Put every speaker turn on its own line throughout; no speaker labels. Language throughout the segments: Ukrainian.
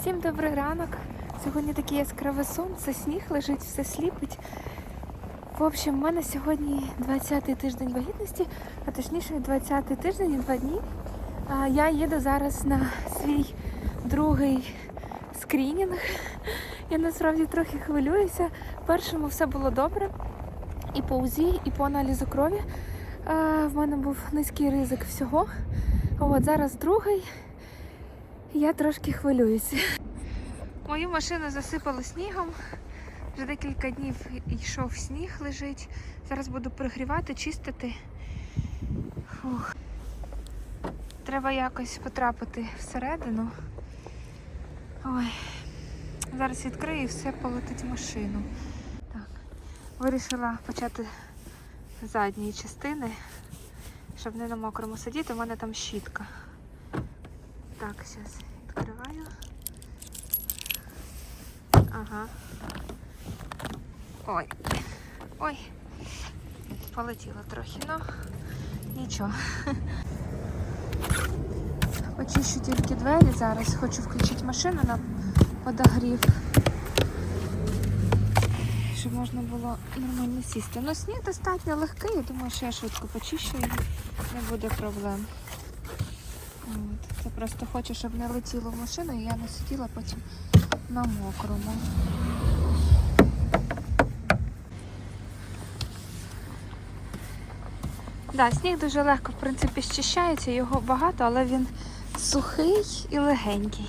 Всім добрий ранок. Сьогодні таке яскраве сонце, сніг лежить, все сліпить. В общем, в мене сьогодні 20-й тиждень вагітності, а точніше 20-й тиждень і два дні. Я їду зараз на свій другий скрінінг. Я насправді трохи хвилююся. Першому все було добре. І по УЗІ, і по аналізу крові. В мене був низький ризик всього. От зараз другий. Я трошки хвилююся. Мою машину засипало снігом. Вже декілька днів йшов сніг лежить. Зараз буду пригрівати, чистити. Фух. Треба якось потрапити всередину. Ой. Зараз відкрию і все полетить в машину. Так. Вирішила почати з задньої частини, щоб не на мокрому сидіти. У мене там щітка. Так, зараз відкриваю. Ага. Ой. Ой. Полетіло трохи, ну нічого. Очищу тільки двері зараз. Хочу включити машину на подогрів. Щоб можна було нормально сісти. Ну, сніг достатньо легкий, я думаю, що я швидко почищу і не буде проблем. Просто хочу, щоб не летіло в машину і я не сиділа потім на мокрому. Да, сніг дуже легко, в принципі, щищається, його багато, але він сухий і легенький.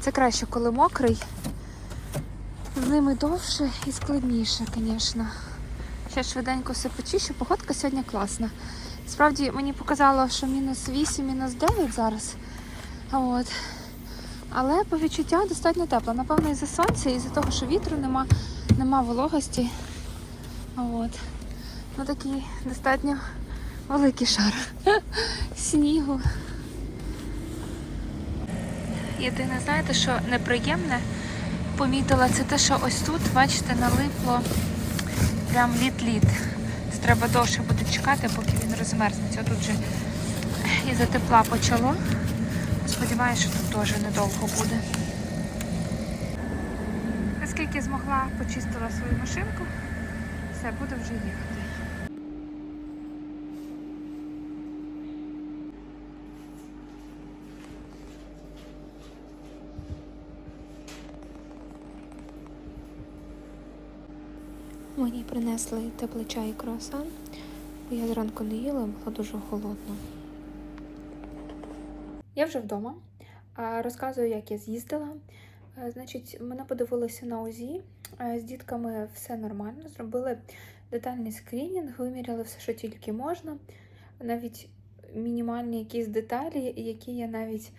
Це краще, коли мокрий. З ними довше і складніше, звісно. Ще швиденько все почищу. Погодка сьогодні класна. Справді мені показало, що мінус 8, мінус 9 зараз. От. Але по відчуттях достатньо тепло. Напевно, із-за сонця, із-за того, що вітру нема, нема вологості. От. Ну такий достатньо великий шар снігу. Єдине, знаєте, що неприємне помітила, це те, що ось тут, бачите, налипло прям лід-лід. Треба довше буде чекати, поки він розмерзнеться. Тут вже із-за тепла почало. Сподіваюся, що тут теж недовго буде. Наскільки змогла, почистила свою машинку, все, буду вже їхати. Мені принесли теплий чай і круасан, бо я зранку не їла, було дуже холодно. Я вже вдома. Розказую, як я з'їздила. Значить, мене подивилися на УЗІ. З дітками все нормально. Зробили детальний скринінг, виміряли все, що тільки можна. Навіть мінімальні якісь деталі, які я навіть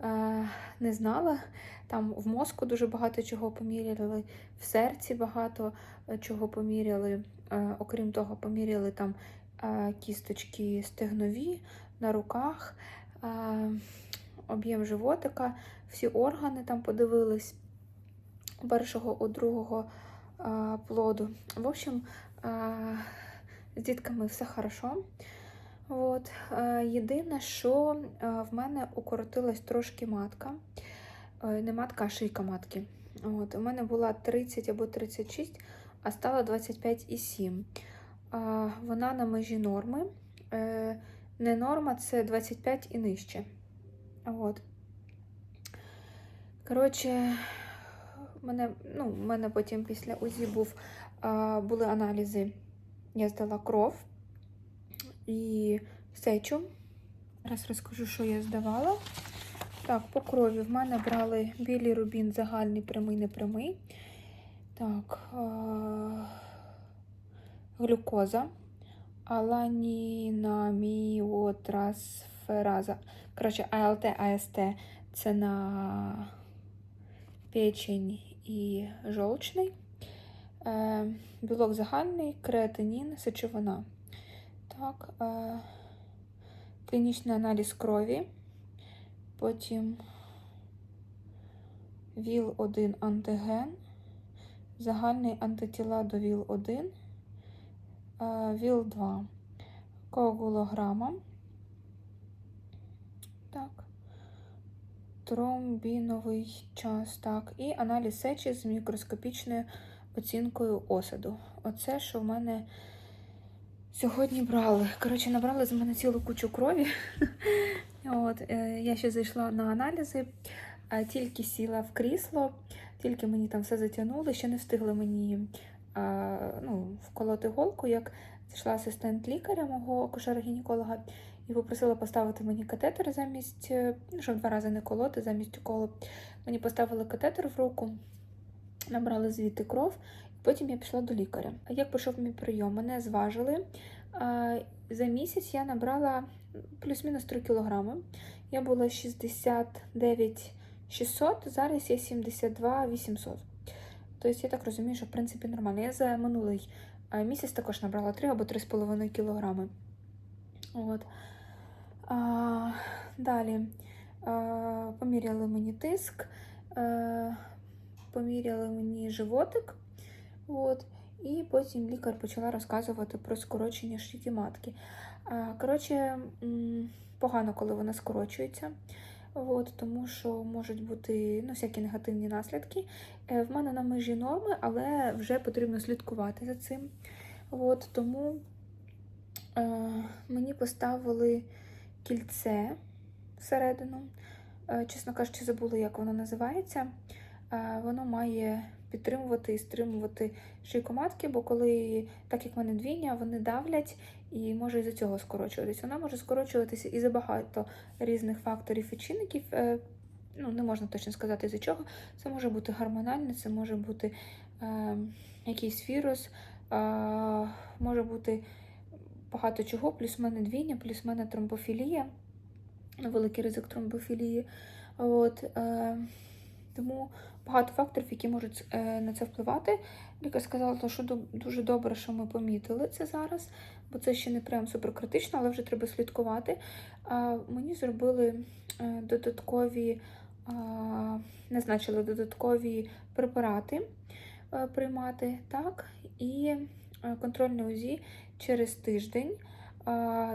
а, не знала. Там в мозку дуже багато чого поміряли, в серці багато е, чого поміряли. Е, Окрім того, поміряли там е, кісточки стегнові на руках. Е, об'єм животика, всі органи там подивились у першого, у другого плоду. В общем, з дітками все хорошо. От. Єдине, що в мене укоротилась трошки матка. Е, Не матка, а шийка матки. От. У мене була 30 або 36, а стала 25,7. Вона на межі норми. Е, Не норма це 25 і нижче. От. Коротше, мене, ну, мене потім після УЗІ був, а, були аналізи. Я здала кров і сечу. Зараз розкажу, що я здавала. Так, по крові в мене брали білий рубін загальний прямий, непрямий. Так, а, глюкоза, аланінаміотрасфераза. Коротше, АЛТ, АСТ це на печень і жовчний. Е, білок загальний, креатинін, сечовина. Так, е, клінічний аналіз крові. Потім ВІЛ-1 антиген, загальний антитіла до ВІЛ-1, е, ВІЛ-2, коагулограма. Так. тромбіновий час, так, і аналіз сечі з мікроскопічною оцінкою осаду. Оце, що в мене сьогодні брали. Коротше, набрали з мене цілу кучу крові. От, е, я ще зайшла на аналізи, тільки сіла в крісло, тільки мені там все затягнули, ще не встигли мені а, ну, вколоти голку, як зайшла асистент лікаря, мого акушера-гінеколога, і попросила поставити мені катетер замість, е, ну, щоб два рази не колоти, замість уколу. Мені поставили катетер в руку, набрали звідти кров, і потім я пішла до лікаря. А як пішов мій прийом? Мене зважили. За місяць я набрала плюс-мінус 3 кілограми. Я була 69 600, зараз я 72 800. Тобто я так розумію, що в принципі нормально. Я за минулий е, місяць також набрала 3 або 3,5 кілограми. От. А, далі а, поміряли мені тиск, а, поміряли мені животик. От. І потім лікар почала розказувати про скорочення шийки матки. А, Коротше, погано, коли вона скорочується. От, тому що можуть бути ну, всякі негативні наслідки. Е, В мене на межі норми, але вже потрібно слідкувати за цим. От, тому е, мені поставили кільце всередину. Е, чесно кажучи, забула, як воно називається. Е, воно має підтримувати і стримувати шийку матки, бо коли, так як в мене двійня, вони давлять і може із-за цього скорочуватись. Вона може скорочуватися і за багато різних факторів і чинників. Е, Ну, не можна точно сказати за чого. Це може бути гормональне, це може бути е, якийсь вірус, е, може бути багато чого, плюс в мене двійня, плюс в мене тромбофілія, великий ризик тромбофілії. От, е, тому багато факторів, які можуть е, на це впливати. Лікар сказала, що дуже добре, що ми помітили це зараз, бо це ще не прям суперкритично, але вже треба слідкувати. Мені зробили е, додаткові, назначили додаткові препарати е, приймати, так, і контрольне УЗІ через тиждень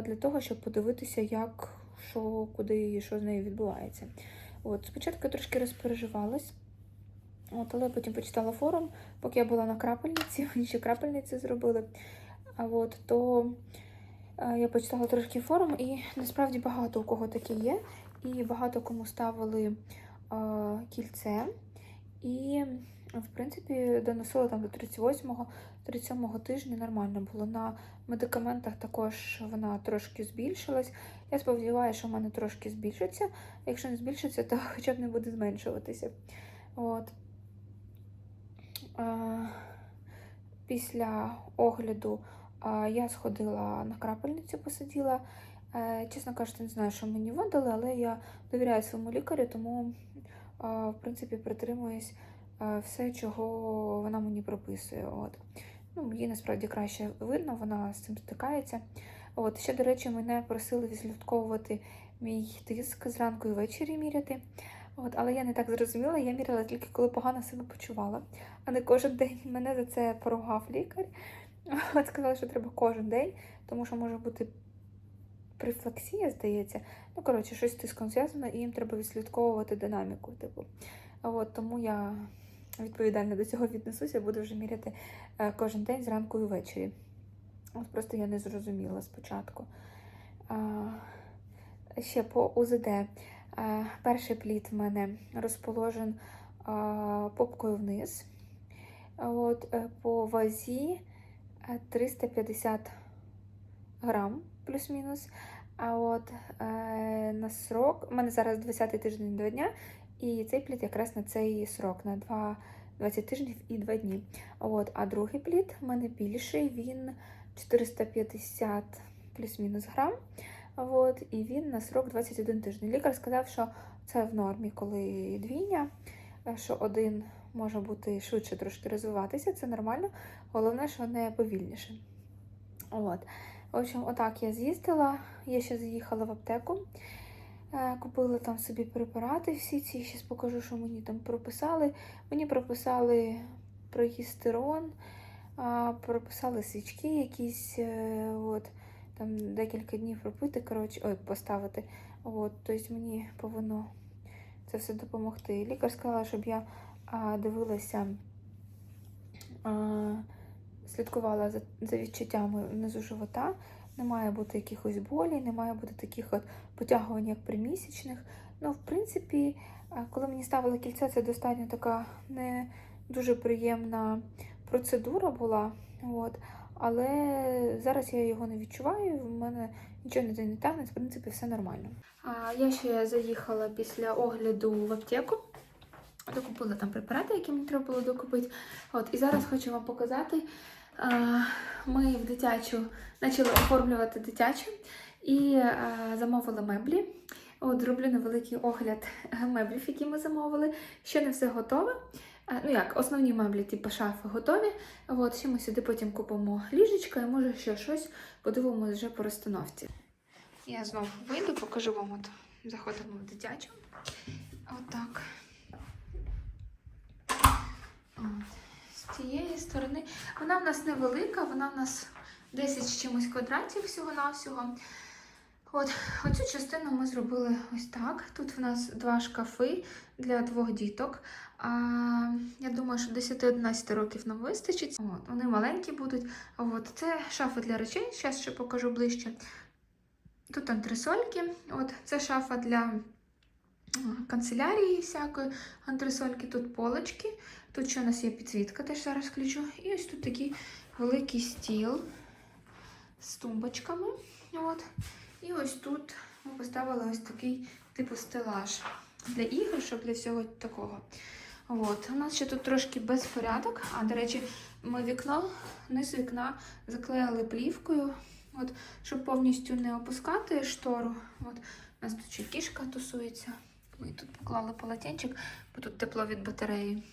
для того, щоб подивитися, як, що, куди і що з нею відбувається. От, спочатку я трошки розпереживалась, от, але потім почитала форум, поки я була на крапельниці, мені ще крапельниці зробили. А от, то е, я почитала трошки форум, і насправді багато у кого такі є, і багато кому ставили е, кільце. І, в принципі, доносила там до 38-го, 37-го тижня нормально було. На медикаментах також вона трошки збільшилась. Я сподіваюся, що в мене трошки збільшиться. Якщо не збільшиться, то хоча б не буде зменшуватися. От. Після огляду я сходила на крапельницю, посиділа. Е, Чесно кажучи, не знаю, що мені видали, але я довіряю своєму лікарю, тому, в принципі, притримуюсь е, все, чого вона мені прописує. От. Ну, їй насправді краще видно, вона з цим стикається. От, ще, до речі, мене просили відслідковувати мій тиск зранку і ввечері міряти. От, але я не так зрозуміла, я міряла тільки коли погано себе почувала, а не кожен день. Мене за це поругав лікар. От сказали, що треба кожен день, тому що може бути префлексія, здається. Ну, коротше, щось тиском зв'язано, і їм треба відслідковувати динаміку. Типу. От, тому я відповідально до цього віднесуся, буду вже міряти е, кожен день зранку і ввечері. От просто я не зрозуміла спочатку. А, ще по УЗД. А, перший плід в мене розположен попкою вниз. От, е, по вазі е, 350 грам плюс-мінус. А от е, на срок, у мене зараз 20 тиждень до дня, і цей плід якраз на цей срок, на 2, 20 тижнів і 2 дні. От, а другий плід в мене більший, він 450 плюс-мінус грам. От, і він на срок 21 тиждень. Лікар сказав, що це в нормі, коли двійня, е, що один може бути швидше трошки розвиватися, це нормально. Головне, що не повільніше. От. В общем, отак я з'їздила. Я ще заїхала в аптеку, е, купила там собі препарати всі ці. Зараз покажу, що мені там прописали. Мені прописали прогестерон, а, прописали свічки якісь. е, От, там декілька днів пропити, коротше, ой, поставити. От, тобто мені повинно це все допомогти. Лікар сказала, щоб я а, дивилася, а, слідкувала за, за відчуттями внизу живота. Не має бути якихось болей, не має бути таких от потягувань, як при місячних. Ну, в принципі, коли мені ставили кільце, це достатньо така не дуже приємна процедура була. От. Але зараз я його не відчуваю, в мене нічого не тягне, в принципі, все нормально. А, я ще заїхала після огляду в аптеку. Докупила там препарати, які мені треба було докупити. От, і зараз хочу вам показати. Ми в дитячу почали оформлювати дитячу і замовили меблі. От, зроблю невеликий огляд меблів, які ми замовили. Ще не все готове. Ну як, основні меблі, типу шафи, готові. От, ще ми сюди потім купимо ліжечко і може ще щось подивимося вже по розстановці. Я знову вийду, покажу вам. От заходимо в дитячу. Отак. От. З цієї сторони. Вона в нас невелика, вона в нас 10 з чимось квадратів всього-навсього. От, оцю частину ми зробили ось так. Тут в нас два шкафи для двох діток. А, я думаю, що 10-11 років нам вистачить. От, вони маленькі будуть. От, це шафи для речей, зараз ще покажу ближче. Тут антресольки. От, це шафа для канцелярії всякої антресольки. Тут полочки. Тут ще у нас є підсвітка, теж зараз включу. І ось тут такий великий стіл з тумбочками. От. І ось тут ми поставили ось такий типу стелаж для іграшок, для всього такого. От. У нас ще тут трошки безпорядок. А, до речі, ми вікно, низ вікна заклеїли плівкою, от, щоб повністю не опускати штору. От. У нас тут ще кішка тусується. Ми тут поклали полотенчик, бо тут тепло від батареї.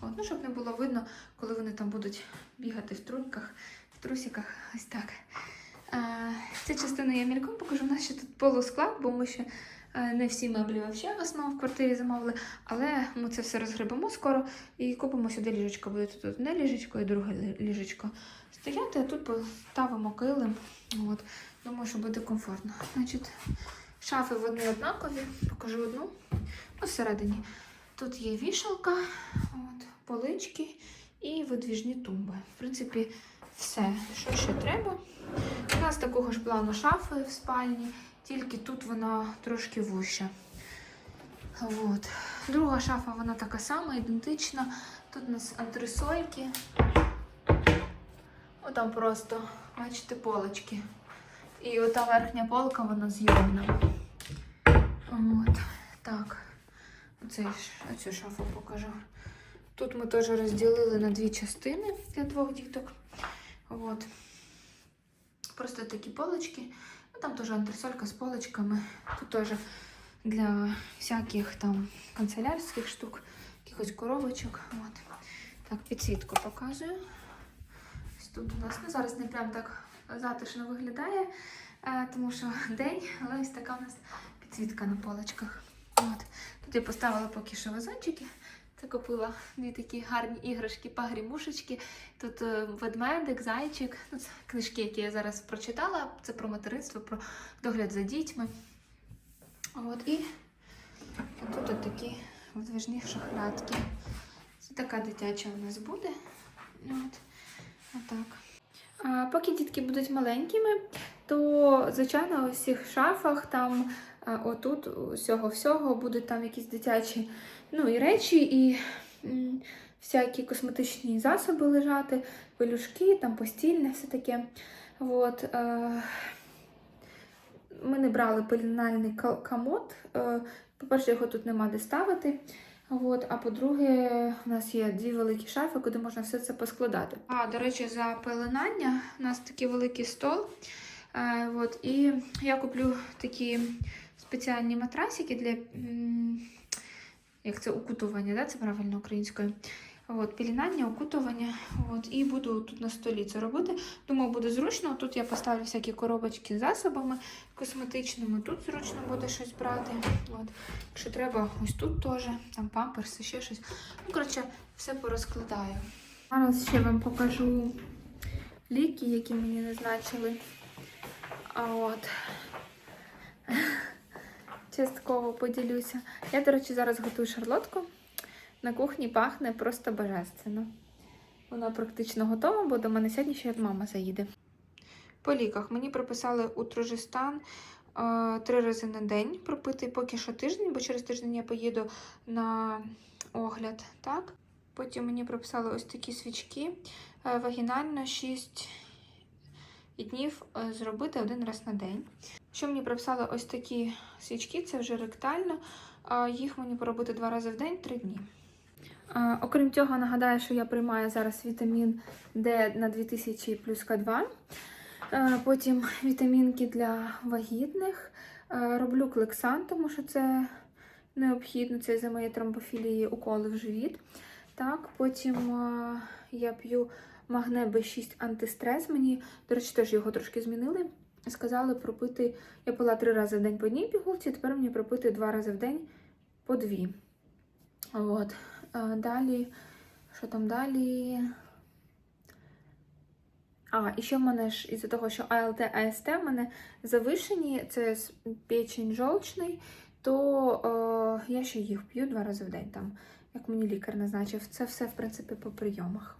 От, ну, щоб не було видно, коли вони там будуть бігати в труньках, в трусиках. Ось так. Цю частину я мільком покажу. У нас ще тут полусклад, бо ми ще е, не всі меблі взагалі в квартирі замовили. Але ми це все розгребемо скоро і купимо сюди ліжечко. Буде тут одне ліжечко і друге ліжечко стояти, а тут поставимо килим. От. Думаю, що буде комфортно. Значить, шафи вони однакові, покажу одну. Ну. Тут є вішалка, от, полички і видвіжні тумби. В принципі, все, що ще треба. У нас такого ж плану шафи в спальні, тільки тут вона трошки вуща. От. Друга шафа вона така сама, ідентична. Тут у нас антресольки. Отам просто, бачите, полочки. І ота верхня полка, вона з'єднана. От. Так. Оцей, оцю шафу покажу. Тут ми теж розділили на дві частини для двох діток. От. Просто такі полочки. Ну, там теж антресолька з полочками. Тут теж для всяких там канцелярських штук, якихось коробочок. От. Так, підсвітку показую. Ось тут у нас ну, зараз не прям так затишно виглядає, е, тому що день, але ось така у нас підсвітка на полочках. От. Тут я поставила поки що вазончики. Це купила дві такі гарні іграшки, пагрімушечки. Тут е, ведмедик, зайчик. Ну, це книжки, які я зараз прочитала. Це про материнство, про догляд за дітьми. От, і тут от такі видвижні шахлятки. Це така дитяча у нас буде. От, отак. А поки дітки будуть маленькими, то, звичайно, у всіх шафах там отут усього всього будуть там якісь дитячі ну, і речі, і всякі косметичні засоби лежати, пелюшки, там постільне, все таке. От, е, ми не брали пеленальний комод. Е, по-перше, його тут нема де ставити. От, а по-друге, у нас є дві великі шафи, куди можна все це поскладати. А, до речі, за пеленання у нас такий великий стол. Е, от, і я куплю такі спеціальні матрасики для як це укутування, да? це правильно українською. От, пілінання, окутування. От, і буду тут на столі це робити. Думаю, буде зручно. Тут я поставлю всякі коробочки з засобами косметичними. Тут зручно буде щось брати. От. Якщо треба, ось тут теж, там памперси, ще щось. Ну, коротше, все порозкладаю. Зараз ще вам покажу ліки, які мені назначили. А от частково поділюся. Я, до речі, зараз готую шарлотку. На кухні пахне просто божественно. Вона практично готова, бо до мене сьогодні ще мама заїде. По ліках мені прописали утроджестан е, три рази на день пропити поки що тиждень, бо через тиждень я поїду на огляд. Так? Потім мені прописали ось такі свічки. Е, Вагінально 6 днів е, зробити один раз на день. Що мені прописали ось такі свічки, це вже ректально. Їх мені поробити два рази в день, три дні. Окрім цього, нагадаю, що я приймаю зараз вітамін Д на 2000 плюс К2. Е, Потім вітамінки для вагітних. Е, Роблю клексан, тому що це необхідно. Це за моєї тромбофілії уколи в живіт. Так, потім я п'ю магне Б6 антистрес. Мені, до речі, теж його трошки змінили. Сказали пропити, я пила три рази в день по одній пігулці, тепер мені пропити два рази в день по дві. От. Е, Далі, що там далі? А, і ще в мене ж із-за того, що АЛТ, АСТ в мене завишені, це печень жовчний, то е, я ще їх п'ю два рази в день, там, як мені лікар назначив. Це все, в принципі, по прийомах.